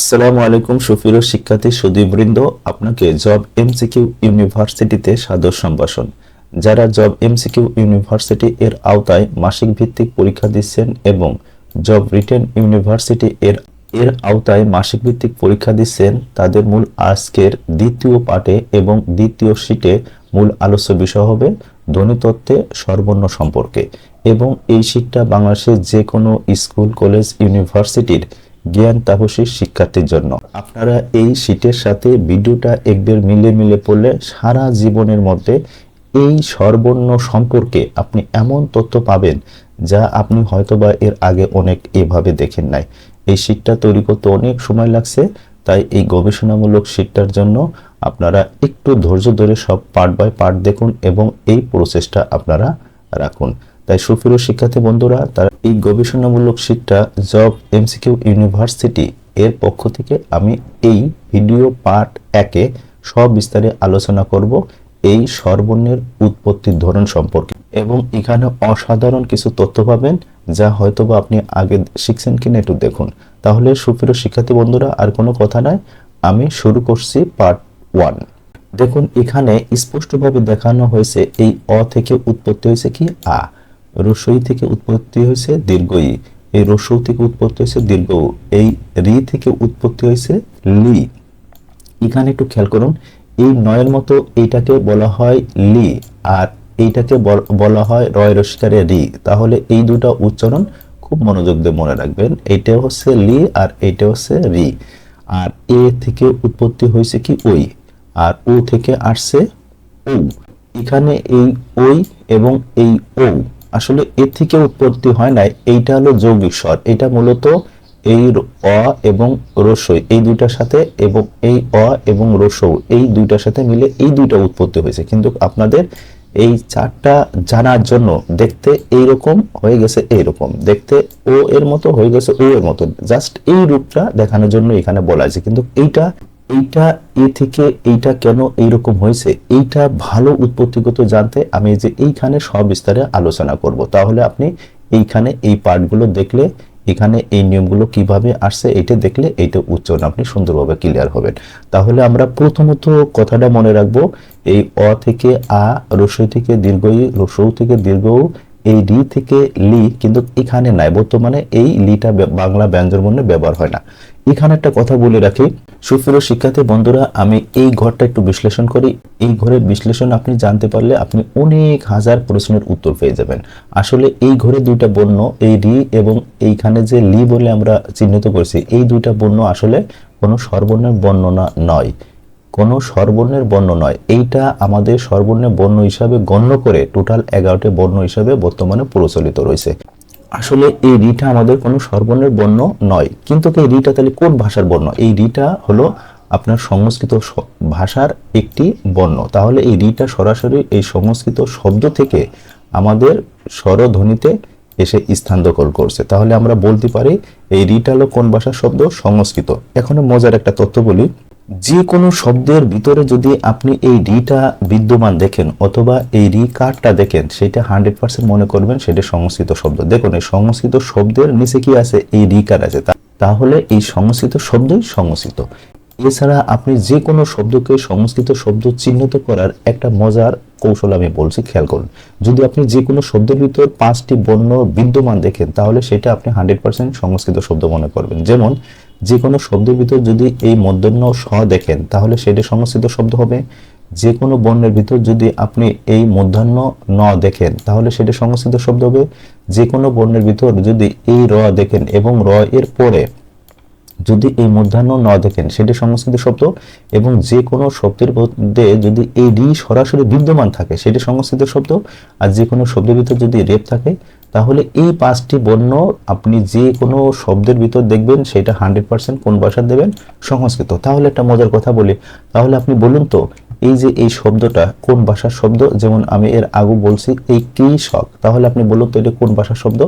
আসসালামু আলাইকুম, সুফির শিক্ষার্থী সুদীবৃন্দ আপনাকে জব এমসিকিউ ইউনিভার্সিটিতে সাদর সম্ভাষণ। যারা জব এমসিকিউ ইউনিভার্সিটি এর আওতায় মাসিক ভিত্তিক পরীক্ষা দিচ্ছেন এবং জব রিটেন ইউনিভার্সিটি এর এর আওতায় মাসিক ভিত্তিক পরীক্ষা দিচ্ছেন, তাদের মূল আজকের দ্বিতীয় পাঠে এবং দ্বিতীয় শীটে মূল আলোচ্য বিষয় হবে ধ্বনিতত্ত্বে সর্বর্ণ সম্পর্কে। এবং এই শীটটা বাংলাদেশের যে কোনো স্কুল, কলেজ, ইউনিভার্সিটির জ্ঞান তাপসী শিক্ষার্থীর জন্য। আপনারা এই শীটের সাথে ভিডিওটা একবার মিলে মিলে পড়লে সারা জীবনের মধ্যে এই সর্বর্ণ সম্পর্কে আপনি এমন তথ্য পাবেন যা আপনি হয়তোবা এর আগে অনেক এভাবে দেখেন নাই। এই শীটটা তৈরি করতে অনেক সময় লাগছে, তাই এই গবেষণামূলক শীটটার জন্য আপনারা একটু ধৈর্য ধরে সব পার্ট বাই পার্ট দেখুন এবং এই প্রসেসটা আপনারা রাখুন। তাই সুফির শিক্ষার্থী বন্ধুরা, তার এই গবেষণামূলক শীটটা জব এমসিকিউ ইউনিভার্সিটি এর পক্ষ থেকে আমি এই ভিডিও পার্ট একে সব বিস্তারে আলোচনা করব এই সর্বর্ণের উৎপত্তির ধরন সম্পর্কে। এবং এখানে অসাধারণ কিছু তথ্য পাবেন যা হয়তোবা আপনি আগে শিখছেন কিনা একটু দেখুন। তাহলে সুপ্রিয় শিক্ষার্থী বন্ধুরা, আর কোনো কথা নাই, আমি শুরু করছি পার্ট ওয়ান। দেখুন, এখানে স্পষ্টভাবে দেখানো হয়েছে এই অ থেকে উৎপত্তি হয়েছে কি? আ। রসই থেকে উৎপত্তি হয়েছে দীর্ঘ এই রসৌ থেকে উৎপত্তি হয়েছে, দীর্ঘ। এই রি থেকে উৎপত্তি হয়েছে, লি। এখানে একটু খেয়াল করুন, এই নয়ের মতো এইটাকে বলা হয় লি, আর এইটাকে বল- বলা হয় রয় রস্কারে রি। তাহলে এই দুটো উচ্চারণ খুব মনোযোগ দিয়ে মনে রাখবেন। এইটা হচ্ছে লি আর এইটা হচ্ছে রি। আর এ থেকে উৎপত্তি হয়েছে কি ওই, আর ও থেকে আসছে ও এখানে এই ওই এবং এই ও। আসলে এ থেকে উৎপত্তি হয় নাই, এইটা হলো যৌগিক স্বর। এটা মূলত এই অ এবং রসই, এই দুইটার সাথে এবং এই অ এবং রসৌ এই দুইটার সাথে মিলে এই দুইটা উৎপত্তি হয়েছে। কিন্তু আপনাদের এই চারটা জানার জন্য দেখতে এইরকম হয়ে গেছে এইরকম। দেখতে ও এর মতো, হয়ে গেছে ও এর মতো। জাস্ট এই রূপটা দেখানোর জন্য এখানে বলা আছে কিন্তু এইটা এইটা এ থেকে এইটা কেন এইরকম হয়েছে? এইটা ভালো উৎপত্তিগত জানতে আমি যে এইখানে সব সবিস্তারে আলোচনা করব। তাহলে আপনি এইখানে এই পার্টগুলো দেখলে, এখানে এই নিয়মগুলো কীভাবে আসছে এটা দেখলে এইটা উচ্চারণ আপনি সুন্দরভাবে ক্লিয়ার হবেন। তাহলে আমরা প্রথমত কথাটা মনে রাখব, এই অ থেকে আ রসই থেকে দীর্ঘ ই, রসৌ থেকে দীর্ঘ এই রি থেকে লি, কিন্তু এখানে নাই। বর্তমানে এই লিটা বাংলা ব্যঞ্জন বর্ণে ব্যবহার হয় না। এখানে একটা কথা বলে রাখি সুপ্রিয় শিক্ষার্থী বন্ধুরা, আমি এই ঘরটা একটু বিশ্লেষণ করি। এই ঘরের বিশ্লেষণ আপনি জানতে পারলে আপনি অনেক হাজার প্রশ্নের উত্তর পেয়ে যাবেন। আসলে এই ঘরে দুইটা বর্ণ, এই রি এবং এইখানে যে লি বলে আমরা চিহ্নিত করছি, এই দুইটা বর্ণ আসলে কোনো সর্বর্ণের বর্ণনা নয়। কোনো সর্বর্ণের বর্ণ নয়। এইটা আমাদের সর্বর্ণের বর্ণ হিসাবে গণ্য করে টোটাল এগারোটি বর্ণ হিসাবে বর্তমানে প্রচলিত রয়েছে। আসলে এই রিটা আমাদের কোনো সর্বর্ণের বর্ণ নয়। কিন্তু এই রিটা তাহলে কোন ভাষার বর্ণ? এই রিটা হলো আপনার সংস্কৃত ভাষার একটি বর্ণ। তাহলে এই রিটা সরাসরি এই সংস্কৃত শব্দ থেকে আমাদের স্বরধ্বনিতে এসে স্থান দখল করছে। তাহলে আমরা বলতে পারি, এই রিটা হলো কোন ভাষার শব্দ? সংস্কৃত। এখনও মজার একটা তথ্য বলি। যে কোনো শব্দের ভিতরে যদি আপনি এই রিটা বিদ্যমান দেখেন অথবা এই রি কার্ডটা দেখেন, সেটা হান্ড্রেড পার্সেন্ট মনে করবেন সেটা সংস্কৃত শব্দ। দেখুন, এই সংস্কৃত শব্দের নিচে কি আছে? এই রি কার্ড আছে। তাহলে এই সংস্কৃত শব্দই সংস্কৃত। এছাড়া আপনি যে কোনো শব্দকে সংস্কৃত শব্দ চিহ্নিত করার একটা মজার কৌশল আমি বলছি, খেয়াল করুন। যদি আপনি যে কোনো শব্দের ভিতর পাঁচটি বর্ণ বিদ্যমান দেখেন, তাহলে সেটা আপনি হান্ড্রেড পার্সেন্ট সংস্কৃত শব্দ মনে করবেন। যেমন যে কোনো শব্দের ভিতর যদি এই মধ্যাহ্ন স দেখেন, তাহলে সেটা সংস্কৃত শব্দ হবে। যে কোনো বর্ণের ভিতর যদি আপনি এই মধ্যাহ্ন ন দেখেন, তাহলে সেটা সংস্কৃত শব্দ হবে। যে কোনো বর্ণের ভিতর যদি এই র দেখেন এবং র এর পরে যদি এই মধ্যাহ্ন ন দেখেন, সেটি সংস্কৃত শব্দ এবং যে কোনো শব্দের মধ্যে যদি এই রি সরাসরি বিদ্যমান থাকে, সেটি সংস্কৃত শব্দ। আর যে কোনো শব্দের ভিতর যদি রেপ থাকে, তাহলে এই পাঁচটি বর্ণ আপনি যে কোনো শব্দের ভিতর দেখবেন, সেটা হান্ড্রেড পার্সেন্ট কোন ভাষার দেবেন? সংস্কৃত। তাহলে একটা মজার কথা বলি। তাহলে আপনি বলুন তো, এই যে এই শব্দটা কোন ভাষার শব্দ? যেমন আমি এর আগু বলছি, এই কৃষক তাহলে আপনি বলুন তো, এটা কোন ভাষার শব্দ?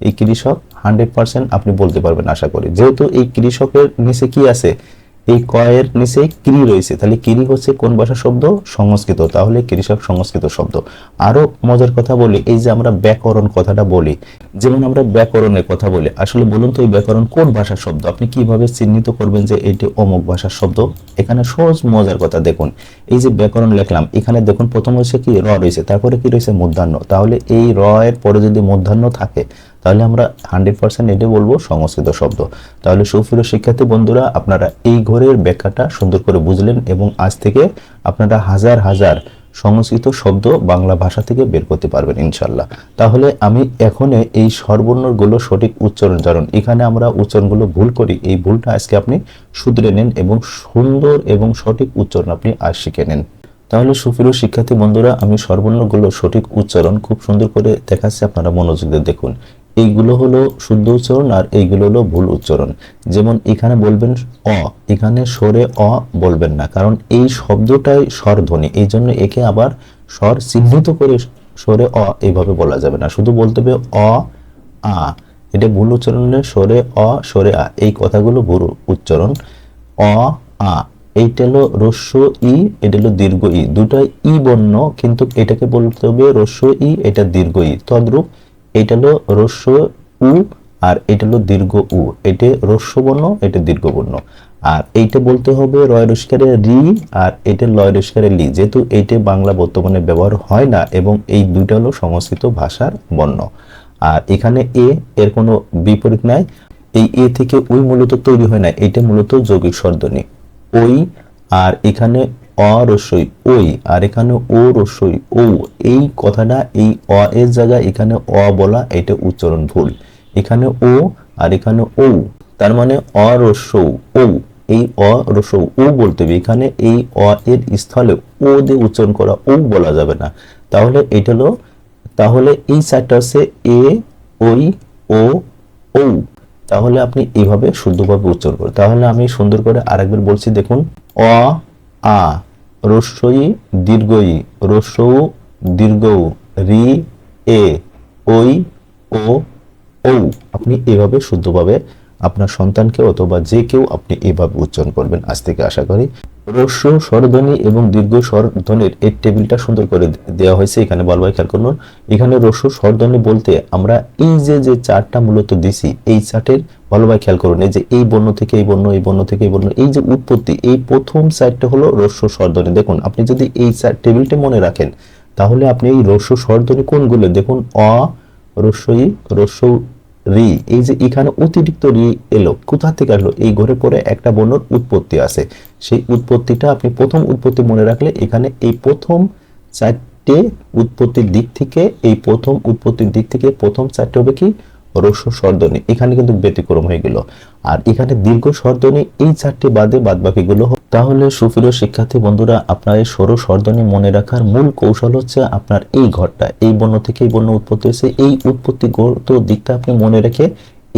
এই কৃষক হান্ড্রেড পার্সেন্ট আপনি বলতে পারবেন আশা করি। যেহেতু এই কৃষকের নিচে কি আছে? এই কয়ের নিচে ক্রি রয়েছে। তাহলে ক্রি হচ্ছে কোন ভাষার শব্দ? সংস্কৃত। তাহলে কৃষক সংস্কৃত শব্দ। আরও মজার কথা বলি, এই যে আমরা ব্যাকরণ কথাটা বলি, যেমন আমরা ব্যাকরণের কথা বলি, আসলে বলুন তো এই ব্যাকরণ কোন ভাষার শব্দ? আপনি কীভাবে চিহ্নিত করবেন যে এটি অমুক ভাষার শব্দ? এখানে সহজ মজার কথা দেখুন। এই যে ব্যাকরণ লিখলাম, এখানে দেখুন প্রথম হচ্ছে কি, র রয়েছে, তারপরে কি রয়েছে মধ্যাহ্ন। তাহলে এই র এর পরে যদি মূর্ধান্য থাকে তাহলে আমরা হান্ড্রেড পার্সেন্ট এটি বলব সংস্কৃত শব্দ। তাহলে সুপ্রিয় শিক্ষার্থী বন্ধুরা, আপনারা এই ঘরের ব্যাখ্যাটা সুন্দর করে বুঝলেন এবং আজ থেকে আপনারা হাজার হাজার সংস্কৃত শব্দ বাংলা ভাষা থেকে বের করতে পারবেন ইনশাল্লাহ তাহলে আমি এখন এই স্বরবর্ণগুলো সঠিক উচ্চারণ জানুন এখানে আমরা উচ্চারণগুলো ভুল করি, এই ভুলটা আজকে আপনি শুধরে নেন এবং সুন্দর এবং সঠিক উচ্চারণ আপনি আজ শিখে নেন। তাহলে সুপ্রিয় শিক্ষার্থী বন্ধুরা, আমি স্বরবর্ণগুলো সঠিক উচ্চারণ খুব সুন্দর করে দেখাচ্ছি, আপনারা মনোযোগ দিয়ে দেখুন। এইগুলো হলো শুদ্ধ উচ্চারণ আর এইগুলো হলো ভুল উচ্চারণ। যেমন এখানে বলবেন অ, এখানে সরে অ বলবেন না, কারণ এই শব্দটাই স্বরধ্বনি এই জন্য একে আবার স্বর চিহ্নিত করে সরে অ এইভাবে বলা যাবে না। শুধু বলতে হবে অ, আ। এটা ভুল উচ্চারণে সরে অ সরে আ, এই কথাগুলো ভুল উচ্চারণ। অ, আ, এইটা হলো রস্য ই, এটা হলো দীর্ঘ ই, দুটাই ই বর্ণ, কিন্তু এটাকে বলতে হবে রস্য ই, এটা দীর্ঘ ই, তদ্রূপ এটা হলো রস্য উ আর এটা হলো দীর্ঘ উ। এটা রস্য বর্ণ এটা দীর্ঘ বর্ণ আর এইটা বলতে হবে রয় রস্কারে রি আর এটা লয় রস্কারে লি। যেহেতু এইটা বাংলা বর্তমানে ব্যবহার হয় না এবং এই দুইটা হলো সংস্কৃত ভাষার বর্ণ। আর এখানে এ এর কোনো বিপরীত নাই। এই এ থেকে ওই মূলত তৈরি হয় না। এটা মূলত যৌগিক স্বরধ্বনি। ওই আর এখানে অ রসই ওই আর এখানে ও রসই ও এই কথাটা এই অ এর জায়গায় এখানে অ বলা, এটা উচ্চারণ ভুল। এখানে ও, আর এখানে ও তার মানে অ রসৌ ও এই অ রসৌ ও বলতে হবে। এখানে এই অ এর স্থলে ও দিয়ে উচ্চারণ করা ও বলা যাবে না। তাহলে এটা হলো, তাহলে এই চারটা হচ্ছে এ, ওই, ও ও তাহলে আপনি এইভাবে শুদ্ধভাবে উচ্চারণ করুন। তাহলে আমি সুন্দর করে আরেকবার বলছি, দেখুন, অ, আ। রস্যই দীর্ঘই রস্যৌ দীর্ঘ রি, এ ওই ও, ঔ। আপনি এভাবে শুদ্ধভাবে আপনার সন্তানকে অথবা যে কেউ আপনি এভাবে উচ্চারণ করবেন। আজ থেকে আশা করি রস্য, স্বরধ্বনি এবং দীর্ঘ স্বরধ্বনির এই টেবিলটা সুন্দর করে দেওয়া হয়েছে। এখানে বলবাই খেয়াল করুন। এখানে রস্য, স্বরধ্বনি বলতে আমরা এই যে যে চারটা মূলত দিছি, এই চার্টের ভালোভাবে খেয়াল করুন। এই যে এই বর্ণ থেকে এই বর্ণ এই বর্ণ থেকে এই বর্ণ, এই যে উৎপত্তি, এই প্রথম চারটা হলো রস্য, স্বরধ্বনি। দেখুন, আপনি যদি এই টেবিলটা মনে রাখেন, তাহলে আপনি এই রস্য, স্বরধ্বনি কোনগুলো? দেখুন, অ, রস্যই, রস্য রি, এই যে এখানে অতিরিক্ত রি এলো, কোথা থেকে আসলো? এই ঘরে পরে একটা বর্ণর উৎপত্তি আছে। সেই উৎপত্তিটা আপনি প্রথম উৎপত্তি মনে রাখলে এখানে এই প্রথম চারটে উৎপত্তির দিক থেকে, এই প্রথম উৎপত্তির দিক থেকে প্রথম চারটে হবে কি? রস্য স্বরধ্বনি এখানে কিন্তু ব্যতিক্রম হয়ে গেল। আর এখানে দীর্ঘ স্বরধ্বনি এই চারটি বাদে বাদ বাকিগুলো তাহলে সুপ্রিয় শিক্ষার্থী বন্ধুরা, আপনার এই সরু স্বরধ্বনি মনে রাখার মূল কৌশল হচ্ছে আপনার এই ঘরটা। এই বর্ণ থেকে এই বর্ণ উৎপত্তি হয়েছে। এই উৎপত্তিগত দিকটা আপনি মনে রেখে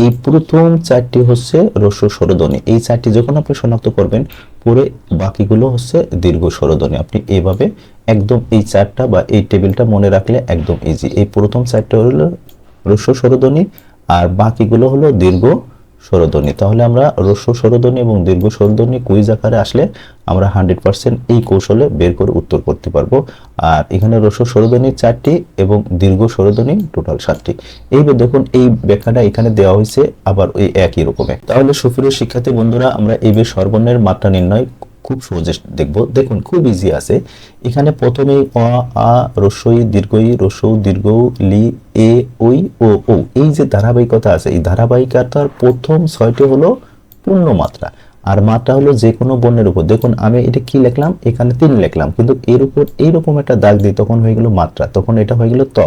এই প্রথম চারটি হচ্ছে রস্য স্বরধ্বনি এই চারটি যখন আপনি শনাক্ত করবেন, পরে বাকিগুলো হচ্ছে দীর্ঘ স্বরধ্বনি আপনি এইভাবে একদম এই চারটা বা এই টেবিলটা মনে রাখলে একদম ইজি এই প্রথম চারটা হলো রস্য স্বরধ্বনি আর বাকিগুলো হলো দীর্ঘ স্বরধ্বনি। তাহলে আমরা রস্য স্বরধ্বনি এবং দীর্ঘ স্বরধ্বনি কুইজ আকারে আসলে আমরা হান্ড্রেড পার্সেন্ট এই কৌশলে বের করে উত্তর করতে পারব। আর এখানে রস্য স্বরধ্বনি চারটি এবং দীর্ঘ স্বরধ্বনি টোটাল সাতটি। এইবার দেখুন, এই ব্যাখ্যাটা এখানে দেওয়া হয়েছে, আবার ওই একই রকমের তাহলে সুপ্রিয় শিক্ষার্থী বন্ধুরা, আমরা এই সর্বর্ণের মাত্রা নির্ণয় খুব সহজে দেখব। দেখুন, খুব ইজি আছে। এখানে প্রথমে অ আ রস্যই দীর্ঘই রস্যৌ দীর্ঘ, লি, এ ওই ও ও এই যে ধারাবাহিকতা আছে, এই ধারাবাহিকতার প্রথম ছয়টি হলো পূর্ণ মাত্রা আর মাত্রা হলো যে কোনো বর্ণের উপর। দেখুন, আমি এটা কি লিখলাম? এখানে তিন লিখলাম। কিন্তু এর উপর এইরকম একটা দাগ দিই তখন হয়ে গেল মাত্রা, তখন এটা হয়ে গেল ত।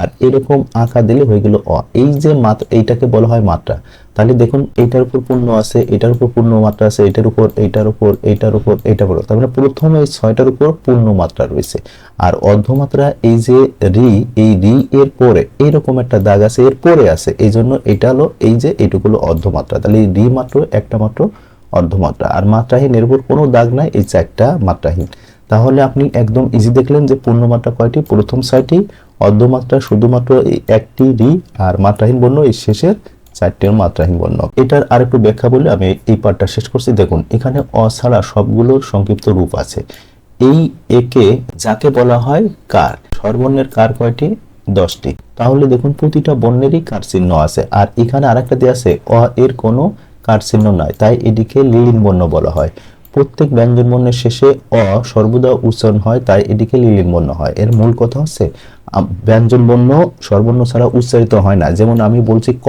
আর এরকম আঁকা দিলে হয়ে গেল অ। এই যে মাত্রা, এইটাকে বলা হয় মাত্রা। তাহলে দেখুন এইটার উপর পূর্ণ আছে, এটার উপর পূর্ণ মাত্রা আছে, এটার উপর, এইটার উপর এইটার উপর এইটার উপর তার মানে প্রথম এই ছয়টার উপর পূর্ণ মাত্রা রয়েছে। আর অর্ধমাত্রা এই যে রি, এই রি এর পরে, এইরকম একটা দাগ আছে, এর পরে আছে। এই জন্য এটা হলো এই যে এইটুকু হলো অর্ধমাত্রা। তাহলে এই রি মাত্র, একটা মাত্র অর্ধমাত্রা। আর মাত্রাহীন এর উপর কোনো দাগ নাই, এই চারটা মাত্রাহীন। তাহলে আপনি একদম ইজি দেখলেন যে পূর্ণমাত্রা কয়টি? প্রথম ছয়টি, অর্ধমাত্রা শুধুমাত্র একটি রি আর মাত্রাহীন বর্ণ এই শেষের চারটের মাত্রাহীন বর্ণ এটার আরেকটু ব্যাখ্যা বলে আমি এই পার্টটা শেষ করছি। দেখুন, এখানে অ ছাড়া সবগুলোর সংক্ষিপ্ত রূপ আছে। এই একে যাকে বলা হয় কার স্বরবর্ণের কার কয়টি? দশটি। তাহলে দেখুন, প্রতিটা বর্ণেরই কার চিহ্ন আছে। আর এখানে আরেকটা দেওয়া আছে, অ এর কোনো কার চিহ্ন নাই তাই এটিকে লিলিন বর্ণ বলা হয়। প্রত্যেক ব্যঞ্জন বর্ণের শেষে অ সর্বদা উচ্চারণ হয়, তাই এটিকে লিলিন বর্ণ হয়। এর মূল কথা হচ্ছে ব্যঞ্জন বর্ণ স্বরবর্ণ ছাড়া উচ্চারিত হয় না। যেমন আমি বলছি ক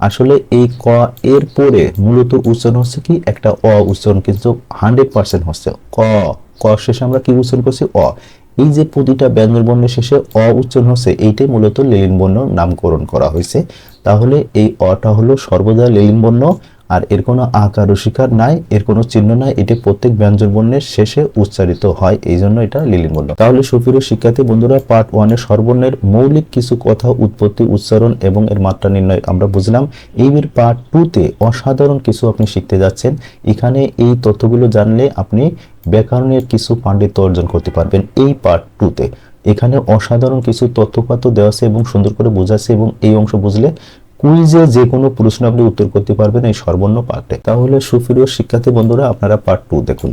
আসলে এই ক এর পরে মূলত উচ্চারণ হচ্ছে কি? একটা অ উচ্চারণ কিন্তু হান্ড্রেড পার্সেন্ট হচ্ছে। ক ক শেষে আমরা কি উচ্চারণ করছি? অ। এই যে প্রতিটা ব্যঞ্জন বর্ণের শেষে অ উচ্চারণ হচ্ছে, এইটাই মূলত লেলিন বর্ণ নামকরণ করা হয়েছে। তাহলে এই অটা হলো সর্বদা লেলিন বর্ণ আর এর কোনো আকার ও শিকার নাই, এর কোনো চিহ্ন নাই, এটি প্রত্যেক ব্যঞ্জন বর্ণের শেষে উচ্চারিত হয়, এই জন্য এটা লিলিন বর্ণ তাহলে সুপ্রিয় শিক্ষার্থী বন্ধুরা পার্ট ওয়ানের স্বরবর্ণের মৌলিক কিছু কথা, উৎপত্তি, উচ্চারণ এবং এর মাত্রা নির্ণয় আমরা বুঝলাম। এইবার পার্ট টুতে অসাধারণ কিছু আপনি শিখতে যাচ্ছেন। এখানে এই তথ্যগুলো জানলে আপনি ব্যাকরণের কিছু পাণ্ডিত্য অর্জন করতে পারবেন এই পার্ট টুতে এখানে অসাধারণ কিছু তথ্যপাত্র দেওয়া আছে এবং সুন্দর করে বোঝাচ্ছে এবং এই অংশ বুঝলে কুইজে যে কোনো প্রশ্ন আপনি উত্তর করতে পারবেন এই সর্বর্ণ পার্টে তাহলে সুপ্রিয় শিক্ষার্থী বন্ধুরা, আপনারা পার্ট টু দেখুন।